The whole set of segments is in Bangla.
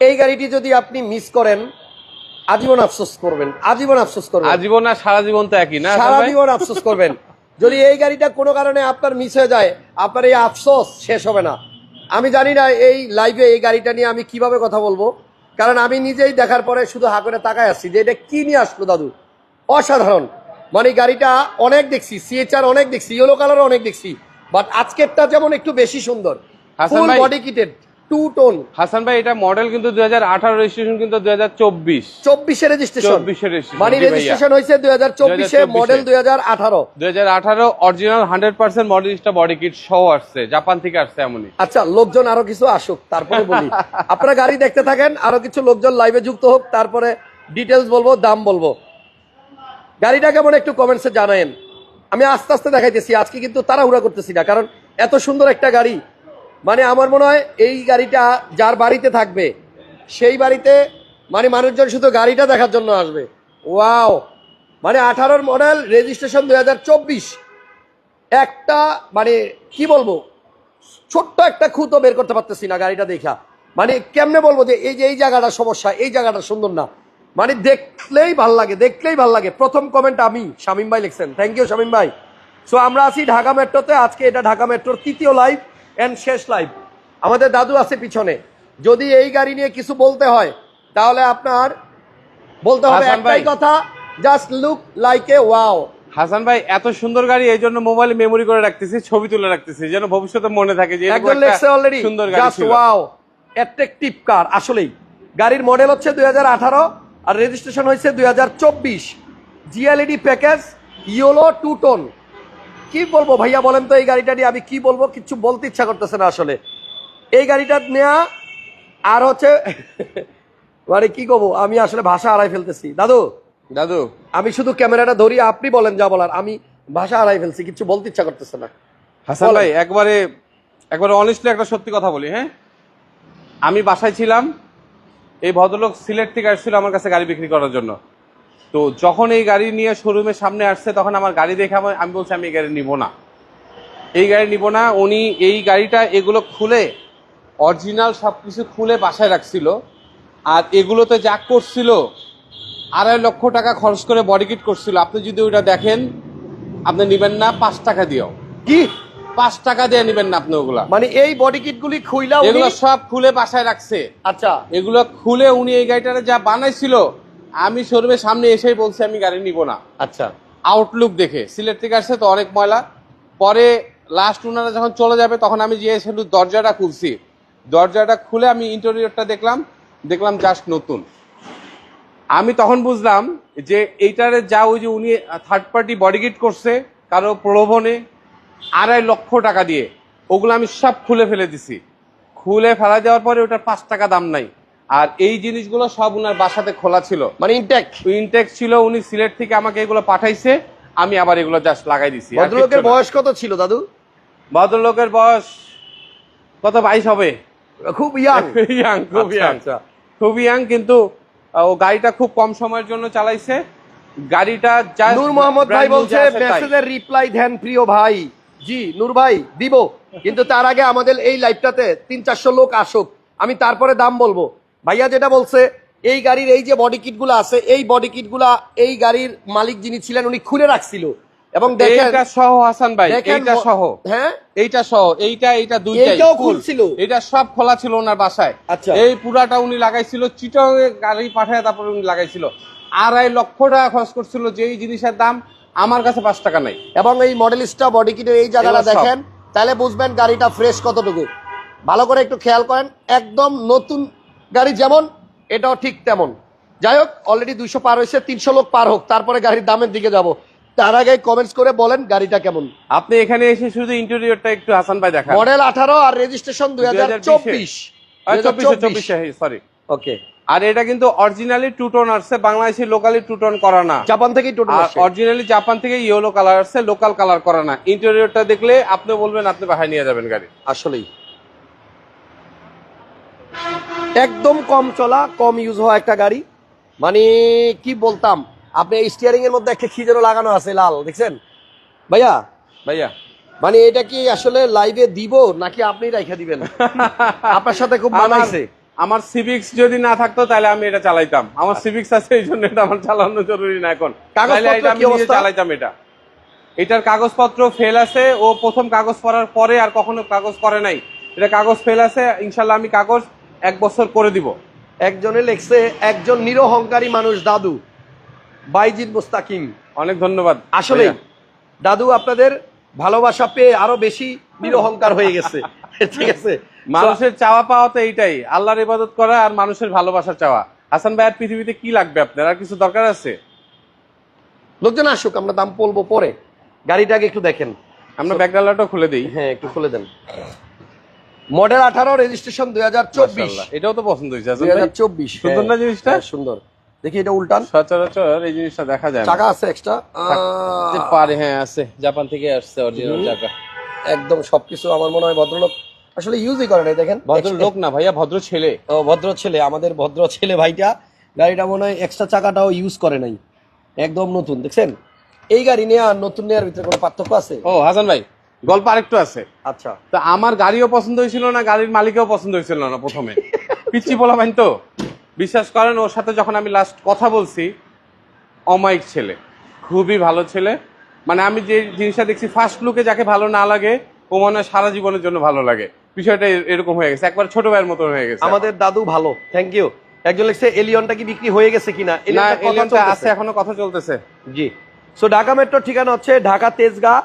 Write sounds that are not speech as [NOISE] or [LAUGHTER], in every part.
এই গাড়িটি যদি আপনি মিস করেন আজীবন আফসোস করবেন আজীবন আফসোস করবেন। আজীবন আর সারা জীবন তো একই না সারা জীবন আফসোস করবেন। যদি এই গাড়িটা কোনো কারণে আপনার মিস হয়ে যায় আপনার এই আফসোস শেষ হবে না। আমি জানি না এই লাইভে এই গাড়িটা নিয়ে আমি কীভাবে কথা বলব কারণ আমি নিজেই দেখার পরে শুধু হা করে তাকায় আসছি যে এটা কি নিয়ে আসলো দাদু। অসাধারণ। মানে গাড়িটা অনেক দেখছি সিএচআর অনেক দেখছি ইয়েলো কালার অনেক দেখছি বাট আজকেরটা যেমন একটু বেশি সুন্দর body kitted two tone Hasan ভাই এটা মডেল কিন্তু দুই হাজার আঠারো রেজিস্ট্রেশন কিন্তু দুই হাজার চব্বিশ। চব্বিশে রেজিস্ট্রেশন 24 এর মানে রেজিস্ট্রেশন হয়েছে দুই হাজার চব্বিশে মডেল দুই হাজার আঠারো। দুই হাজার আঠারো original hundred percent Modellista body kit সহ আসছে জাপান থেকে আসছে এমনই। আচ্ছা লোকজন আরও কিছু আসুক তারপরে বলি। [LAUGHS] আপনারা গাড়ি দেখতে থাকেন আরও কিছু লোকজন লাইভে যুক্ত হোক তারপরে ডিটেলস বলব দাম বলব। গাড়িটা কেমন একটু কমেন্টসে জানায়েন। আমি আস্তে আস্তে দেখাইতেছি আজকে কিন্তু তাড়াহুড়া করতেছি না কারণ এত সুন্দর একটা গাড়ি মানে আমার মনে হয় এই গাড়িটা যার বাড়িতে থাকবে, সেই বাড়িতে মানে মানুষজন শুধু গাড়িটা দেখার জন্য আসবে। ওয়াও! মানে আঠারোর মডেল, রেজিস্ট্রেশন দুই হাজার চব্বিশ। একটা মানে কি বলব, ছোট্ট একটা খুঁতো বের করতে পারতেছি না গাড়িটা দেখা। মানে কেমনে বলব যে এই যে এই জায়গাটা সমস্যা, এই জায়গাটা সুন্দর না। মানে দেখলেই ভালো লাগে, দেখলেই ভালো লাগে। প্রথম কমেন্ট আমি, শামিম ভাই লিখছেন। থ্যাংক ইউ শামিম ভাই। সো আমরা আছি ঢাকা মেট্রোতে। আজকে এটা ঢাকা মেট্রোর তৃতীয় লাইভ এন্ড শেষ লাইফ। আমাদের দাদু আছে পিছনে। যদি এই গাড়ি নিয়ে কিছু বলতে হয় তাহলে আপনার বলতে হবে একটাই কথা just look like a wow Hasan ভাই এত সুন্দর গাড়ি এই জন্য মোবাইলে মেমোরি করে রাখতেছি ছবি তুলে রাখতেছি যেন ভবিষ্যতে মনে থাকে যে একজন লেখছে অলরেডি সুন্দর গাড়ি জাস্ট ওয়াও অ্যাট্রাকটিভ কার আসলেই। গাড়ির মডেল হচ্ছে দুই হাজার আঠারো আর রেজিস্ট্রেশন হয়েছে দুই হাজার চব্বিশ। G LED package yellow two tone কি বলব ভাইয়া বলেন তো এই গাড়িটা নিয়ে আমি কি বলব? কিছু বলতে ইচ্ছা করতেছে না আসলে। এই গাড়িটা নেয়া আর হচ্ছে মানে কি করব আমি আসলে ভাষা হারাই ফেলতেছি। দাদু? দাদু? আমি শুধু ক্যামেরাটা ধরি আপনি বলেন যা বলার। আমি ভাষা হারাই ফেলছি কিছু বলতে ইচ্ছা করতেছে না। হাসান ভাই একবারে একবারে অনেস্টলি একটা সত্যি কথা বলি হ্যাঁ? আমি বাসায় ছিলাম এই ভদ্রলোক সিলেট থেকে আসছিল আমার কাছে গাড়ি বিক্রি করার জন্য। তো যখন এই গাড়ি নিয়ে শোরুমের সামনে আসছে তখন আমার গাড়ি দেখে আমি বলছি আমি এই গাড়ি নিব না। এই গাড়ি নিব না উনি এই গাড়িটা এগুলো খুলে অরিজিনাল সব কিছু খুলে বাসায় রাখছিল। আর এগুলোতে যা করছিল আড়াই লক্ষ টাকা খরচ করে বডি কিট করছিল। আপনি যদি ওইটা দেখেন আপনি নেবেন না পাঁচ টাকা দিয়েও কি? পাঁচ টাকা দিয়ে নেবেন না আপনি ওগুলা। মানে এই বডি কিটগুলি খুইলা উনি- এগুলো সব খুলে বাসায় রাখছে। আচ্ছা। এগুলো খুলে উনি এই গাড়িটারে যা বানাইছিল আমি শোরুমের সামনে এসেই বলছি আমি গাড়ি নিব না। আচ্ছা। আউটলুক দেখে সিলেট থেকে আসছে তো অনেক ময়লা। পরে লাস্ট ওনারা যখন চলে যাবে তখন আমি যে শুধু দরজাটা খুলছি দরজাটা খুলে আমি ইন্টেরিয়রটা দেখলাম দেখলাম জাস্ট নতুন। আমি তখন বুঝলাম যে এইটারে যা ওই যে উনি থার্ড পার্টি বডিগিট করছে কারও প্রলোভনে আড়াই লক্ষ টাকা দিয়ে ওগুলো আমি সব খুলে ফেলে দিছি। খুলে ফেলা দেওয়ার পরে ওটার পাঁচ টাকা দাম নাই। আর এই জিনিসগুলো সব উনার বাসাতে খোলা ছিল। মানে ইনটেক্ট ইনটেক ছিল উনি সিলেট থেকে আমাকে এগুলো পাঠাইছে আমি আবার এগুলো জাস্ট লাগাই দিছি ভদ্রলোকের বয়স কত ছিল দাদু? ভদ্রলোকের বয়স কত বাইশ হবে? খুব ইয়াং ইয়াং [LAUGHS] খুব আচ্ছা, ইয়াং আচ্ছা। খুব ইয়াং কিন্তু ও গাড়িটা খুব কম সময়ের জন্য চালাইছে। গাড়িটা নূর মোহাম্মদ ভাই বলছে। মেসেজের রিপ্লাই দেন প্রিয় ভাই। জি নূর ভাই দিব। কিন্তু তার আগে আমাদের এই লাইভটাতে তিন চারশো লোক আসুক। আমি তারপরে দাম বলব। ভাইয়া যেটা বলছে এই গাড়ির এই যে বডি কিটগুলো আছে এই বডি কিটগুলা এই গাড়ির মালিক যিনি ছিলেন উনি খুলে রাখছিল। এবং দেখেন এইটা সহ হাসান ভাই দেখেন সহ। হ্যাঁ? এইটা সহ এইটা এইটা দুইটাই। খুলছিল? এটা সব খোলা ছিল ওনার বাসায়। আচ্ছা। এই পুরাটা উনি লাগাইছিল চিটং গাড়ি পাঠায় তারপরে উনি লাগাইছিল। আড়াই লক্ষ টাকা খরচ করছিল যেই জিনিসের দাম আমার কাছে পাঁচ টাকা নাই। এবং এই মডেল মডেলিস্টা বডি কিটের এই জায়গাটা দেখেন তাহলে বুঝবেন গাড়িটা ফ্রেশ কতটুকু। ভালো করে একটু খেয়াল করেন একদম নতুন গাড়ি যেমন এটাও ঠিক তেমন। যাই হোক অলরেডি দুইশো পার হয়েছে তিনশো লোক পার হোক তারপরে গাড়ির দামের দিকে যাব। তার আগে কমেন্টস করে বলেন গাড়িটা কেমন। আপনি এখানে এসে শুধু ইন্টেরিয়রটা একটু হাসান ভাই দেখান। মডেল আঠারো আর রেজিস্ট্রেশন দুই হাজার চব্বিশ। চব্বিশে সরি ওকে আর এটা কিন্তু অরিজিনালি টু টোন আসছে বাংলাদেশে লোকালি টু টোন করা না। জাপান থেকেই টোটাল আর অরিজিনালি জাপান থেকে ইয়েলো কালার আসছে লোকাল কালার করা না। ইন্টেরিয়রটা দেখলে আপনি বলবেন আপনি বাসায় নিয়ে যাবেন গাড়ি। আসলেই। একদম কম চলা কম ইউজ হওয়া একটা গাড়ি। মানে কি বলতাম? আপনি স্টিয়ারিং এর মধ্যে একটা কি যেন লাগানো আছে লাল দেখছেন? ভাইয়া? ভাইয়া। মানে এটা কি আসলে লাইভে দিব নাকি আপনি রাইখা দিবেন? [LAUGHS] আপনার সাথে খুব মানাইছে। আমার সিভিক্স যদি না থাকতো তাহলে আমি এটা চালাইতাম। আমার সিভিক্স আছে এই জন্য এটা আমার চালানো জরুরি না এখন। কাগজপত্র তাহলে এটা আমি চালাইতাম এটা। এটার কাগজপত্র ফেল আছে ও প্রথম কাগজ করার পরে আর কখনো কাগজ করে নাই। এটা কাগজ ফেল আছে ইনশাল্লাহ আমি কাগজ এক বছর করে দিব। একজনে লেখছে একজন নিরহংকারী মানুষ দাদু। বাইজিদ মুস্তাকিম। অনেক ধন্যবাদ। আসলে দাদু আপনাদের ভালোবাসা পেয়ে আরও বেশি নিরহংকার হয়ে গেছে। [LAUGHS] ঠিক আছে? মানুষের চাওয়া পাওয়া তো এইটাই আল্লাহর ইবাদত করা আর মানুষের ভালোবাসা চাওয়া। হাসান ভাইয়ের পৃথিবীতে কি লাগবে আপনার? আর কিছু দরকার আছে? লোকজন আসুক আমরা দাম বলব পরে। গাড়িটাকে একটু দেখেন। আমরা ব্যাকডালাটাও খুলে দিই। হ্যাঁ একটু খুলে দেন। মডেল আঠারো রেজিস্ট্রেশন দুই হাজার চব্বিশ। এটাও তো পছন্দ হয়েছে দুই হাজার চব্বিশ সুন্দর না জিনিসটা? সুন্দর। দেখি এটা উল্টান। সচরাচর এই জিনিসটা দেখা যায় না। চাকা আছে এক্সট্রা পারে হ্যাঁ আছে। জাপান থেকে আসছে অরিজিনাল চাকা। একদম সবকিছু আমার মনে হয় ভদ্রলোক আসলে ইউজই করে নাই দেখেন। ভদ্র লোক না ভাইয়া ভদ্র ছেলে। ও ভদ্র ছেলে আমাদের ভদ্র ছেলে ভাইটা গাড়িটা মনে হয় এক্সট্রা চাকাটাও ইউজ করে নাই। একদম নতুন দেখছেন? এই গাড়ি নেওয়া আর নতুন নেওয়ার ভিতরে কোনো পার্থক্য আছে? ও হাসান ভাই গল্প আরেকটু আছে। আচ্ছা। তো আমার গাড়িও পছন্দ হয়েছিল না গাড়ির মালিকও পছন্দ হয়েছিল না প্রথমে। পিচ্ছি বলা বাইন তো। বিশ্বাস করেন ওর সাথে যখন আমি লাস্ট কথা বলছি অমায়িক ছেলে খুবই ভালো ছেলে। মানে আমি যে জিনিসটা দেখছি ফার্স্ট লুকে যাকে ভালো না লাগে ও মনে হয় সারা জীবনের জন্য ভালো লাগে। বিষয়টা এরকম হয়ে গেছে। একবার ছোট ভাইয়ের মতো হয়ে গেছে। আমাদের দাদু ভালো থ্যাংক ইউ একজন লিখছে এলিয়নটা কি বিক্রি হয়ে গেছে কিনা? এলিয়নটা। আছে এখনও কথা চলতেছে। জি। সো ঢাকা মেট্রোর ঠিকানা হচ্ছে ঢাকা তেজগাঁ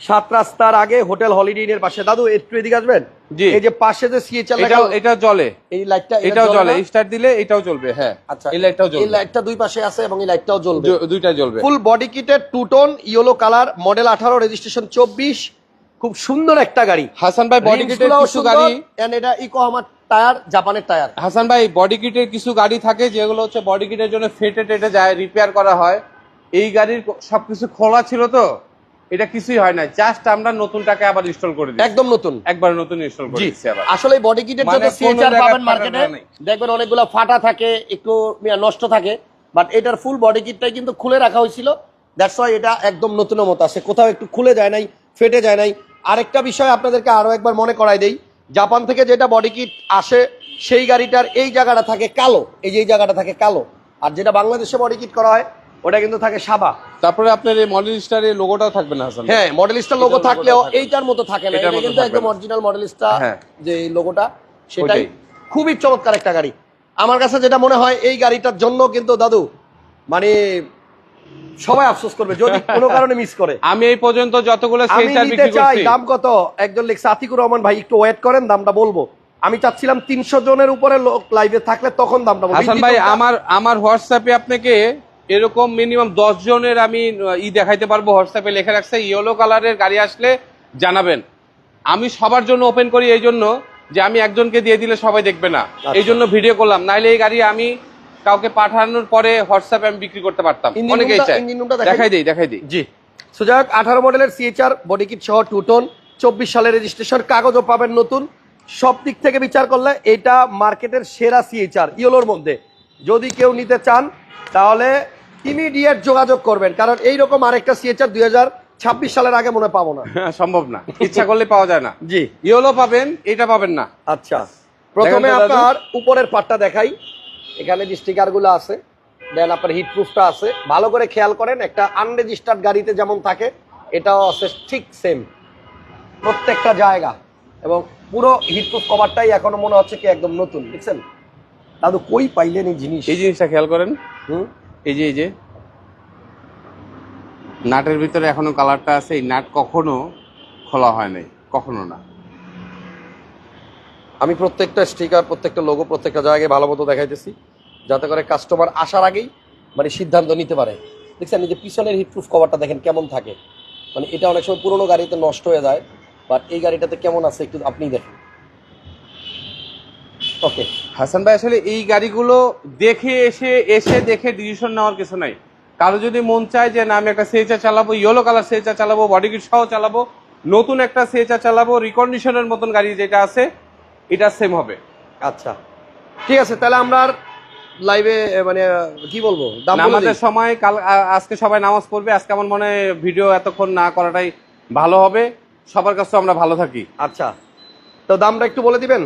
সাত রাস্তার আগে হোটেল হলিডে ইনের পাশে। দাদু একটু এদিকে আসবেন? জি। এই যে পাশে যে সিএচআর এটাও এটা জলে এই লাইটটা এটাও জ্বলে জ্বলে স্টার্ট দিলে এটাও জ্বলবে হ্যাঁ আচ্ছা। এই লাইটটাও এই লাইটটা দুই পাশে আছে এবং এই লাইটটাও জ্বলবে দুইটাই জ্বলবে full body কিটের two tone yellow colour model আঠারো রেজিস্ট্রেশন চব্বিশ। খুব সুন্দর একটা গাড়ি। হাসান ভাই বডি কিটের কিছু গাড়ি and এটা ইকোহামার টায়ার জাপানের টায়ার হাসান ভাই বডি কিটের কিছু গাড়ি থাকে যেগুলো হচ্ছে বডি কিটের জন্য ফেটে টেটে যায় রিপেয়ার করা হয়। এই গাড়ির সবকিছু খোলা ছিল তো? এটা কিছুই হয় না জাস্ট আমরা নতুন টাকা আবার ইনস্টল করে দিই একদম নতুন। একবার নতুন ইনস্টল করে দিচ্ছি আবার। আসলে বডি কিটের যত কোনো পাবেন মার্কেটে দেখবেন অনেকগুলো ফাটা থাকে একটু মিয়া নষ্ট থাকে বাট এটার ফুল বডি কিটটাই কিন্তু খুলে রাখা হয়েছিল। দ্যাটস ওয়াই এটা একদম নতুনের মতো আছে। কোথাও একটু খুলে যায় নাই ফেটে যায় নাই। আরেকটা বিষয় আপনাদেরকে আরও একবার মনে করাই দেই। জাপান থেকে যেটা বডি কিট আসে সেই গাড়িটার এই জায়গাটা থাকে কালো। এই যে এই জায়গাটা থাকে কালো। আর যেটা বাংলাদেশে বডি কিট করা হয় ওটা কিন্তু থাকে সাদা তারপরে আপনার এই মডেল স্টারের লোগোটাও থাকবে না হাসান? ভাই। হ্যাঁ মডেলিস্টার লোগো থাকলেও এইটার মতো থাকে না। এটা কিন্তু একদম অরিজিনাল মডেলিস্টা হ্যাঁ। যে লোগোটা সেটাই। খুবই চমৎকার একটা গাড়ি। আমার কাছে যেটা মনে হয় এই গাড়িটার জন্য কিন্তু দাদু মানে সবাই আফসোস করবে যদি [LAUGHS] কোনো কারণে মিস করে। আমি এই পর্যন্ত যতগুলো আমি নিতে বিক্রি করছি। দাম কত? একজন লিখছে আতিকুর রহমান ভাই একটু ওয়েট করেন দামটা বলব। আমি চাচ্ছিলাম তিনশো জনের উপরে লোক লাইভে থাকলে তখন দামটা বলব। হাসান ভাই আমার আমার হোয়াটসঅ্যাপে আপনাকে এরকম মিনিমাম দশ জনের আমি ই দেখাইতে পারব হোয়াটসঅ্যাপে লেখা রাখছে ইয়েলো কালারের গাড়ি আসলে জানাবেন। আমি সবার জন্য ওপেন করি এই জন্য যে আমি একজনকে দিয়ে দিলে সবাই দেখবে না। আচ্ছা। এই জন্য ভিডিও করলাম। নাইলে এই গাড়ি আমি কাউকে পাঠানোর পরে হোয়াটসঅ্যাপে আমি বিক্রি করতে পারতাম। অনেকেই দেখাই? দেখাই দিই দেখাই দিই। জি। সুজাক আঠারো মডেলের সিএচআর বডি কিট সহ টু টোন চব্বিশ সালের রেজিস্ট্রেশন কাগজও পাবেন নতুন। সব দিক থেকে বিচার করলে এটা মার্কেটের সেরা সিএচআর ইয়েলোর মধ্যে। যদি কেউ নিতে চান তাহলে ইমিডিয়েট যোগাযোগ করবেন কারণ এইরকম আরেকটা সিএচআর দুই হাজার ছাব্বিশ সালের আগে মনে পাবো না। সম্ভব না। ইচ্ছা করলে পাওয়া যায় না। জি। ইয়েলো পাবেন এটা পাবেন না। আচ্ছা। প্রথমে। আপনার উপরের পাটটা দেখাই। এখানে যে স্টিকারগুলো আছে দেন আপনার হিট প্রুফটা আছে। ভালো করে খেয়াল করেন একটা আনরেজিস্টার্ড গাড়িতে যেমন থাকে এটাও আছে ঠিক সেম প্রত্যেকটা জায়গা। এবং পুরো হিটপ্রুফ কভারটাই এখনও মনে হচ্ছে কি একদম নতুন বুঝছেন? দাদু কই পাইলেন এই জিনিস? এই জিনিসটা খেয়াল করেন। হুম? এই যে এই যে। নাটের ভিতরে এখনও কালারটা আছে, এই নাট কখনো খোলা হয় নাই, কখনো না। আমি প্রত্যেকটা স্টিকার, প্রত্যেকটা লোগো, প্রত্যেকটা জায়গায় ভালো মতো দেখাইতেছি, যাতে করে কাস্টমার আসার আগেই মানে সিদ্ধান্ত নিতে পারে। দেখছেন যে পিছনের হিটপ্রুফ কভারটা দেখেন কেমন থাকে। মানে এটা অনেক সময় পুরোনো গাড়িতে নষ্ট হয়ে যায়, বাট এই গাড়িটাতে কেমন আছে একটু আপনি দেখেন। ওকে হাসান ভাই আসলে এই গাড়িগুলো দেখে এসে এসে দেখে ডিসিশন নেওয়ার কিছু নাই। কারও যদি মন চায় যে না আমি একটা সেচা চালাবো ইয়েলো কালার সেচা চালাবো বডি কিট সহ চালাবো নতুন একটা সেচা চালাবো রিকন্ডিশনের মতন গাড়ি যেটা আছে এটা সেম হবে। আচ্ছা। ঠিক আছে তাহলে আমরা লাইভে মানে কি বলব? নামাজের সময় কাল আজকে সবাই নামাজ পড়বে আজকে আমার মনে হয় ভিডিও এতক্ষণ না করাটাই ভালো হবে। সবার কাছে আমরা ভালো থাকি। আচ্ছা। তো দামটা একটু বলে দিবেন?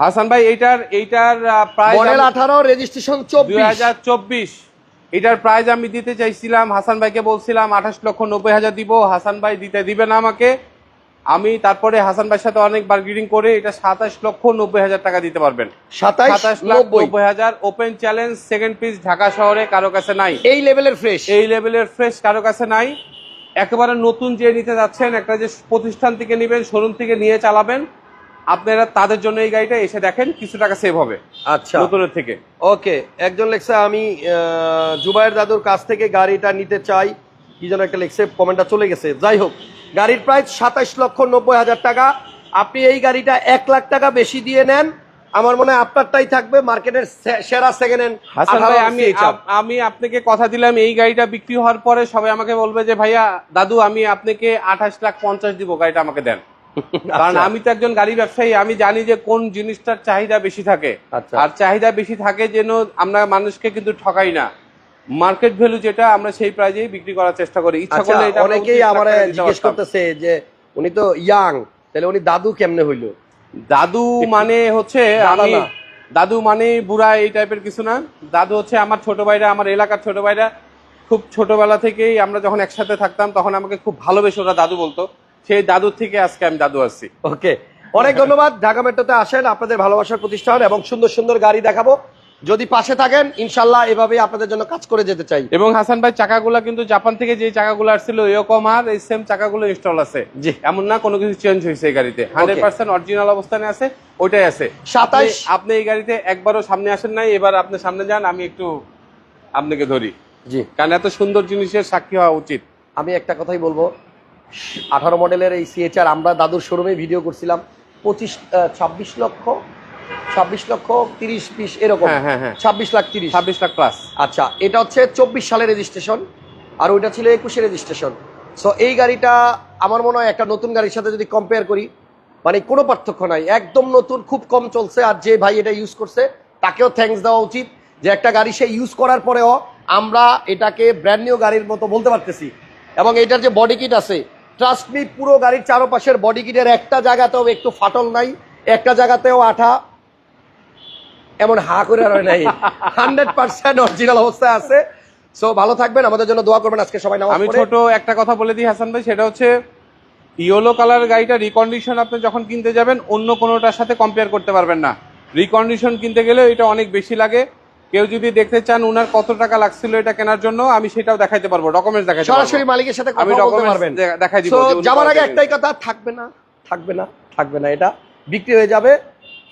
হাসান ভাই এইটার এইটার প্রাইস মডেল আঠারো রেজিস্ট্রেশন দুই চব্বিশ হাজার চব্বিশ। এটার প্রাইস আমি দিতে চাইছিলাম হাসান ভাইকে বলছিলাম আঠাশ লক্ষ নব্বই হাজার দিব হাসান ভাই দিতে দিবে না আমাকে। আমি তারপরে হাসান ভাইয়ের সাথে অনেক বার্গেনিং করে এটা সাতাশ লক্ষ নব্বই হাজার টাকা দিতে পারবেন। সাতাইশ সাতাশ লাখ নব্বই। নব্বই হাজার open challenge second piece Dhaka শহরে কারও কাছে নাই। এই লেভেলের ফ্রেশ এই লেভেলের ফ্রেশ কারও কাছে নাই। একেবারে নতুন যে নিতে যাচ্ছেন একটা যে প্রতিষ্ঠান থেকে নেবেন শোরুম থেকে নিয়ে চালাবেন আপনারা তাদের জন্য এই গাড়িটা এসে দেখেন কিছু টাকা সেভ হবে আচ্ছা। নতুনের থেকে। ওকে একজন লেখছে আমি আহ, জুবাইর দাদুর কাছ থেকে গাড়িটা নিতে চাই। কি যেন একটা লেখছে কমেন্টটা চলে গেছে। যাই হোক গাড়ির প্রাইস সাতাইশ লক্ষ নব্বই হাজার টাকা। আপনি এই গাড়িটা এক লাখ টাকা বেশি দিয়ে নেন। আমার মনে হয় আপনারটাই থাকবে মার্কেটের সেরা সেকেন্ড হ্যান্ড হাসান ভাই আমি আমি আপনাকে কথা দিলাম এই গাড়িটা বিক্রি হওয়ার পরে সবাই আমাকে বলবে যে ভাইয়া দাদু আমি আপনাকে আঠাশ লাখ পঞ্চাশ দিব গাড়িটা আমাকে দেন। কারণ আমি তো একজন গাড়ি ব্যবসায়ী আমি জানি যে কোন জিনিসটার চাহিদা বেশি থাকে। আচ্ছা। আর চাহিদা বেশি থাকে যেন আমরা মানুষকে কিন্তু ঠকাই না। মার্কেট ভ্যালু যেটা আমরা সেই প্রাইজেই বিক্রি করার চেষ্টা করি। ইচ্ছা আচ্ছা করলে এটা অনেকেই আমার জিজ্ঞেস করতেছে যে উনি তো ইয়াং তাহলে উনি দাদু কেমনে হইল? দাদু মানে হচ্ছে আমি দাদু মানে বুড়া এই টাইপের কিছু না। দাদু হচ্ছে আমার ছোট ভাইরা আমার এলাকার ছোট ভাইরা। খুব ছোটবেলা থেকেই আমরা যখন একসাথে থাকতাম তখন আমাকে খুব ভালোবেসে ওরা দাদু বলতো। সেই দাদুর থেকে আজকে আমি দাদু আসছি ওকে। অনেক ধন্যবাদ। ঢাকা মেট্রোতে আসেন আপনাদের ভালোবাসার প্রতিষ্ঠান এবং সুন্দর সুন্দর গাড়ি দেখাবো। যদি পাশে থাকেন ইনশাল্লাহ এভাবে আপনাদের জন্য কাজ করে যেতে চাই। এবং হাসান ভাই চাকাগুলা কিন্তু জাপান থেকে যে চাকাগুলো আসছিল এরকম আর এই সেম চাকাগুলো ইনস্টল আছে। জি। এমন না কোনো কিছু চেঞ্জ হয়েছে এই গাড়িতে। হান্ড্রেড পার্সেন্ট অরিজিনাল অবস্থানে আছে ওইটাই আছে। 27 আপনি- আপনি এই গাড়িতে একবারও সামনে আসেন নাই এবার আপনি সামনে যান আমি একটু আপনাকে ধরি। জি। কারণ এত সুন্দর জিনিসের সাক্ষী হওয়া উচিত। আমি একটা কথাই বলব আঠারো মডেলের এই সিএচআর আমরা দাদুর শোরুমে ভিডিও করছিলাম। পঁচিশ ছাব্বিশ লক্ষ ছাব্বিশ লক্ষ তিরিশ বিশ এরকম। হ্যাঁ, হ্যাঁ, হ্যাঁ। ছাব্বিশ লাখ তিরিশ। ছাব্বিশ লাখ প্লাস আচ্ছা এটা হচ্ছে চব্বিশ সালের রেজিস্ট্রেশন আর ওইটা ছিল একুশে রেজিস্ট্রেশন সো এই গাড়িটা আমার মনে হয় একটা নতুন গাড়ির সাথে যদি কম্পেয়ার করি মানে কোনো পার্থক্য নাই। একদম নতুন খুব কম চলছে আর যে ভাই এটা ইউজ করছে তাকেও থ্যাঙ্কস দেওয়া উচিত যে একটা গাড়ি সে ইউজ করার পরেও আমরা এটাকে ব্র্যান্ড নিউ গাড়ির মতো বলতে পারতেছি। এবং এটার যে বডি কিট আছে ট্রাস্ট মি পুরো গাড়ির চারপাশের বডি কিটের একটা জায়গাতেও একটু ফাটল নাই একটা জায়গাতেও আঠা। এমন হা করে আর নাই। হান্ড্রেড পার্সেন্ট অরিজিনাল অবস্থায় আছে। সো ভালো থাকবেন আমাদের জন্য দোয়া করবেন আজকে সবাই আমি। ছোট একটা কথা বলে দিই হাসান ভাই সেটা হচ্ছে ইয়েলো কালার গাড়িটা রিকন্ডিশন আপনি যখন কিনতে যাবেন অন্য কোনোটার সাথে কম্পেয়ার করতে পারবেন না। রিকন্ডিশন কিনতে গেলে এটা অনেক বেশি লাগে। কেউ যদি দেখতে চান উনার কত টাকা লাগছিল এটা কেনার জন্য আমি সেটাও দেখাইতে পারব ডকুমেন্টস দেখাইতে পারব। সরাসরি মালিকের সাথে কথা বলতে পারবেন। দেখাই দিব যাওয়ার আগে একটাই কথা থাকবে না থাকবে না থাকবে না এটা। বিক্রি হয়ে যাবে।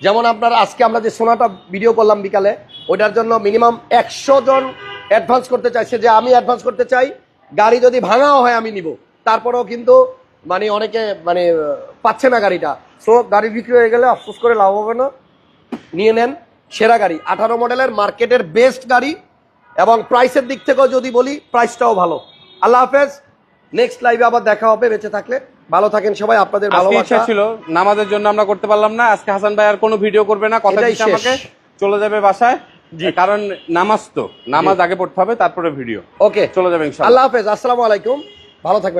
যেমন আপনার আজকে আমরা যে সোনাটা ভিডিও করলাম বিকালে ওটার জন্য মিনিমাম একশো জন অ্যাডভান্স করতে চাইছে। যে আমি অ্যাডভান্স করতে চাই গাড়ি যদি ভাঙাও হয় আমি নিব। তারপরেও কিন্তু মানে অনেকে মানে পাচ্ছে না গাড়িটা। সো গাড়ি বিক্রি হয়ে গেলে আফসোস করে লাভ হবে না। নিয়ে নেন। সেরা গাড়ি। আঠারো মডেলের মার্কেটের বেস্ট গাড়ি এবং প্রাইসের দিক থেকেও যদি বলি প্রাইসটাও ভালো। আল্লাহ হাফেজ। নেক্সট লাইভে আবার দেখা হবে বেঁচে থাকলে। ভালো থাকেন সবাই আপনাদের ভালোবাসা। ছিল নামাজের জন্য আমরা করতে পারলাম না। আজকে হাসান ভাই আর কোনো ভিডিও করবে না কথা দিচ্ছে আমাকে। চলে যাবে বাসায়। কারণ নামাজ তো। নামাজ আগে পড়তে হবে তারপরে ভিডিও ওকে চলে যাবে ইনশাআল্লাহ। আল্লাহ হাফেজ। আসসালামু আলাইকুম। ভালো থাকবেন।